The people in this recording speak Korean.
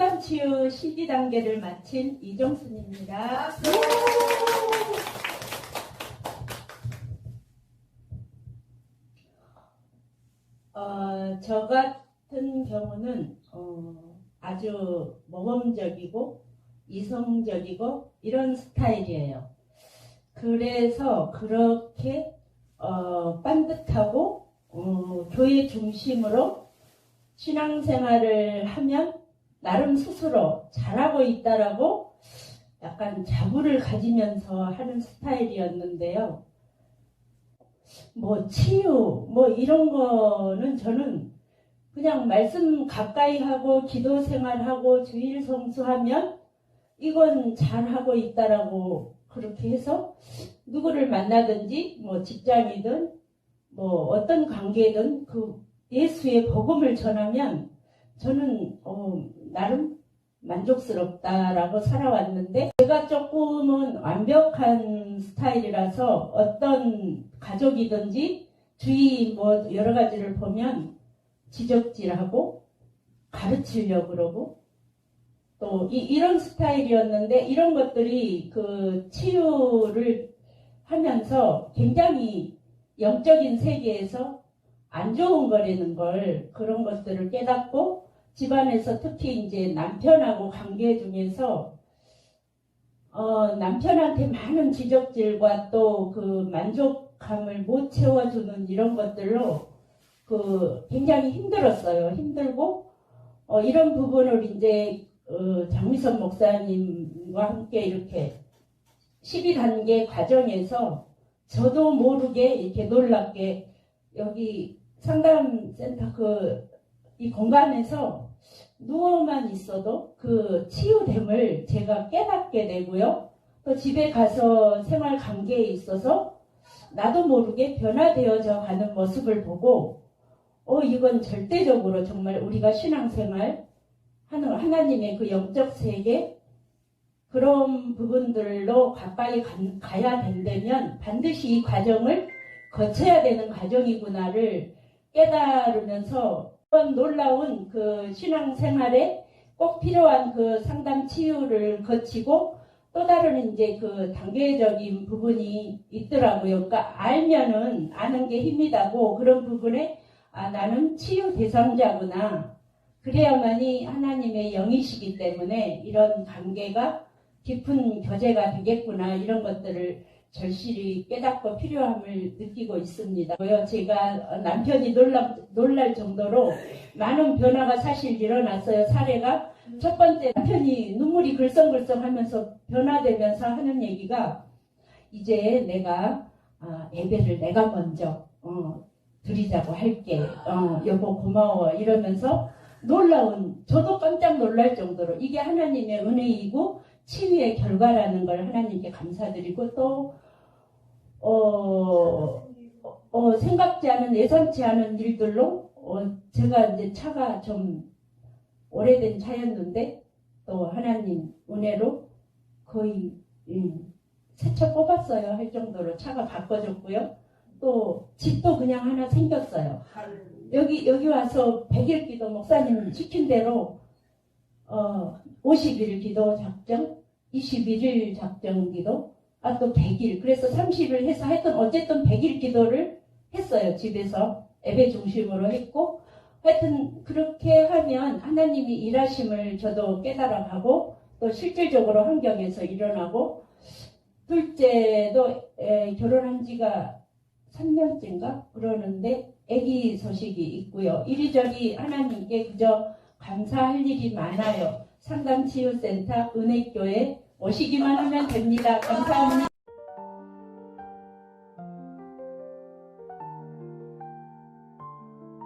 상담치유 12단계를 마친 이정순입니다. 어, 저 같은 경우는 어, 아주 모범적이고 이성적이고 이런 스타일이에요. 그래서 그렇게 어, 반듯하고 어, 교회 중심으로 신앙생활을 하면 나름 스스로 잘하고 있다라고 약간 자부를 가지면서 하는 스타일이었는데요. 뭐 치유 뭐 이런 거는 저는 그냥 말씀 가까이 하고 기도 생활하고 주일 성수하면 이건 잘하고 있다라고 그렇게 해서 누구를 만나든지 뭐 직장이든 뭐 어떤 관계든 그 예수의 복음을 전하면 저는 어, 나름 만족스럽다라고 살아왔는데 제가 조금은 완벽한 스타일이라서 어떤 가족이든지 주위 뭐 여러 가지를 보면 지적질하고 가르치려고 그러고 또 이, 런 스타일이었는데 이런 것들이 그 치유를 하면서 굉장히 영적인 세계에서 안 좋은 거라는 걸 그런 것들을 깨닫고 집안에서 특히 이제 남편하고 관계 중에서 어, 남편한테 많은 지적질과 또 그 만족감을 못 채워주는 이런 것들로 그 굉장히 힘들었어요. 힘들고 어, 이런 부분을 이제 어, 장미선 목사님과 함께 이렇게 12단계 과정에서 저도 모르게 이렇게 놀랍게 여기 상담센터 그 이 공간에서 누워만 있어도 그 치유됨을 제가 깨닫게 되고요. 또 집에 가서 생활 관계에 있어서 나도 모르게 변화되어져 가는 모습을 보고 어 이건 절대적으로 정말 우리가 신앙생활 하나님의 그 영적 세계 그런 부분들로 가까이 가- 가야 된다면 반드시 이 과정을 거쳐야 되는 과정이구나를 깨달으면서 놀라운 그 신앙생활에 꼭 필요한 그 상담 치유를 거치고 또 다른 이제 그 단계적인 부분이 있더라고요. 그러니까 알면은 아는 게 힘이 나고 그런 부분에 아 나는 치유 대상자구나. 그래야만이 하나님의 영이시기 때문에 이런 관계가 깊은 교제가 되겠구나 이런 것들을 절실히 깨닫고 필요함을 느끼고 있습니다. 제가 남편이 놀라, 놀랄 정도로 많은 변화가 사실 일어났어요. 사례가 첫 번째 남편이 눈물이 글썽글썽 하면서 변화되면서 하는 얘기가 이제 내가 아, 예배를 내가 먼저 어, 드리자고 할게. 어, 여보 고마워 이러면서 놀라운 저도 깜짝 놀랄 정도로 이게 하나님의 은혜이고 치유의 결과라는 걸 하나님께 감사드리고 또 어, 어, 생각지 않은 예상치 않은 일들로 어, 제가 이제 차가 좀 오래된 차였는데 또 하나님 은혜로 거의 음, 새차 뽑았어요 할 정도로 차가 바꿔졌고요. 또 집도 그냥 하나 생겼어요. 여기 여기 와서 100일 기도 목사님 시킨 대로 어 50일 기도 작정, 21일 작정 기도, 아 또 100일. 그래서 30일 해서 하여튼 어쨌든 100일 기도를 했어요. 집에서 예배 중심으로 했고 하여튼 그렇게 하면 하나님이 일하심을 저도 깨달아가고 또 실질적으로 환경에서 일어나고 둘째도 에, 결혼한 지가 3년째인가 그러는데 아기 소식이 있고요. 이리저리 하나님께 그저 감사할 일이 많아요. 상담치유센터 은혜교회 오시기만 하면 됩니다. 감사합니다.